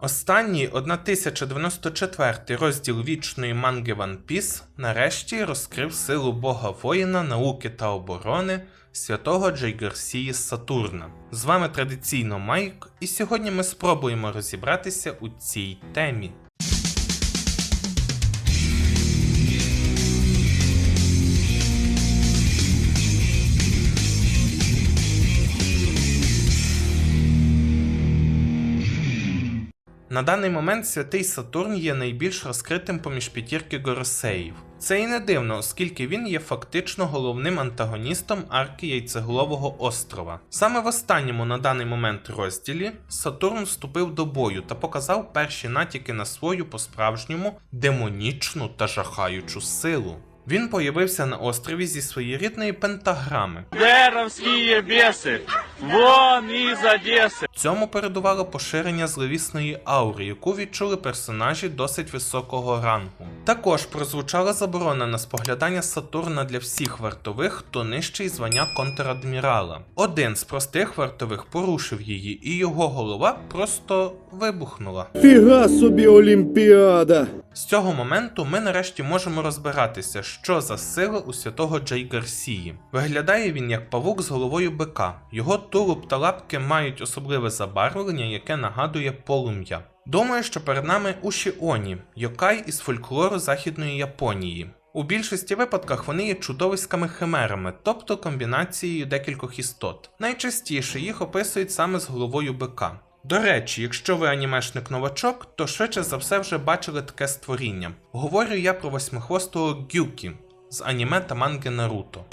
Останній 1094 розділ вічної манги One Piece нарешті розкрив силу бога воїна, науки та оборони святого Джейгерсії Сатурна. З вами традиційно Майк, і сьогодні ми спробуємо розібратися у цій темі. На даний момент святий Сатурн є найбільш розкритим поміж п'ятірки Горосеїв. Це і не дивно, оскільки він є фактично головним антагоністом арки Яйцеголового острова. Саме в останньому на даний момент розділі Сатурн вступив до бою та показав перші натяки на свою по-справжньому демонічну та жахаючу силу. Він появився на острові зі своєрідної пентаграми, Деровские бесы! Вон из Одессы! Цьому передувало поширення зловісної аури, яку відчули персонажі досить високого рангу. Також прозвучала заборона на споглядання Сатурна для всіх вартових, хто нижчий звання контрадмірала. Один з простих вартових порушив її, і його голова просто вибухнула. Фіга собі Олімпіада! З цього моменту ми нарешті можемо розбиратися, що за сила у святого Джей Гарсії. Виглядає він як павук з головою бика. Його тулуб та лапки мають особливе забарвлення, яке нагадує полум'я. Думаю, що перед нами Ушіоні, йокай із фольклору Західної Японії. У більшості випадках вони є чудовиськами химерами, тобто комбінацією декількох істот. Найчастіше їх описують саме з головою бика. До речі, якщо ви анімешник новачок, то швидше за все вже бачили таке створіння. Говорю я про восьмихвостого Гюкі з аніме та манги Наруто.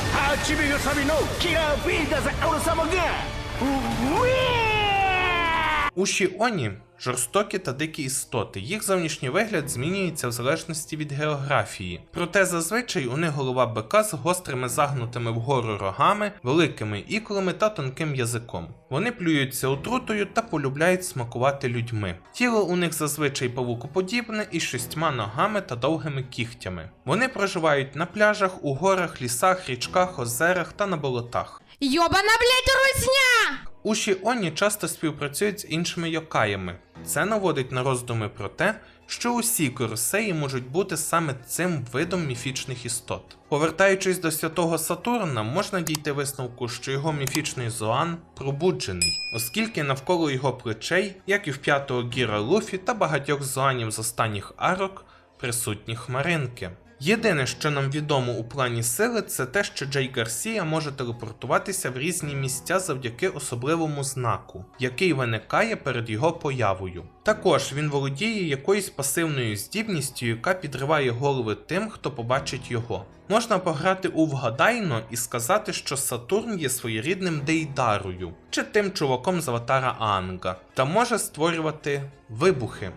Уші Оні жорстокі та дикі істоти. Їх зовнішній вигляд змінюється в залежності від географії. Проте зазвичай у них голова бика з гострими загнутими вгору рогами, великими іклами та тонким язиком. Вони плюються отрутою та полюбляють смакувати людьми. Тіло у них зазвичай павукоподібне із шістьма ногами та довгими кігтями. Вони проживають на пляжах, у горах, лісах, річках, озерах та на болотах. Йобана блять русня! Уші Оні часто співпрацюють з іншими йокаями. Це наводить на роздуми про те, що усі коросеї можуть бути саме цим видом міфічних істот. Повертаючись до святого Сатурна, можна дійти висновку, що його міфічний Зоан пробуджений, оскільки навколо його плечей, як і в п'ятого гіра Луфі та багатьох зоанів з останніх арок, присутні хмаринки. Єдине, що нам відомо у плані сили, це те, що Джей Гарсія може телепортуватися в різні місця завдяки особливому знаку, який виникає перед його появою. Також він володіє якоюсь пасивною здібністю, яка підриває голови тим, хто побачить його. Можна пограти у вгадайно і сказати, що Сатурн є своєрідним Дейдарою чи тим чуваком з аватара Анга, та може створювати вибухи.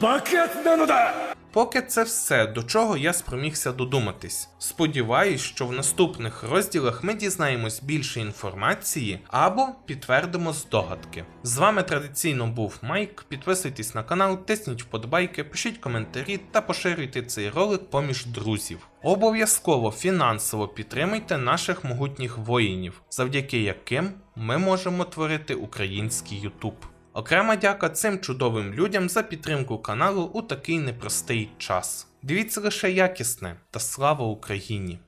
Бакет нанода! Поки це все, до чого я спромігся додуматись. Сподіваюсь, що в наступних розділах ми дізнаємось більше інформації або підтвердимо здогадки. З вами традиційно був Майк. Підписуйтесь на канал, тисніть вподобайки, пишіть коментарі та поширюйте цей ролик поміж друзів. Обов'язково фінансово підтримуйте наших могутніх воїнів, завдяки яким ми можемо творити український YouTube. Окрема дяка цим чудовим людям за підтримку каналу у такий непростий час. Дивіться лише якісне та слава Україні!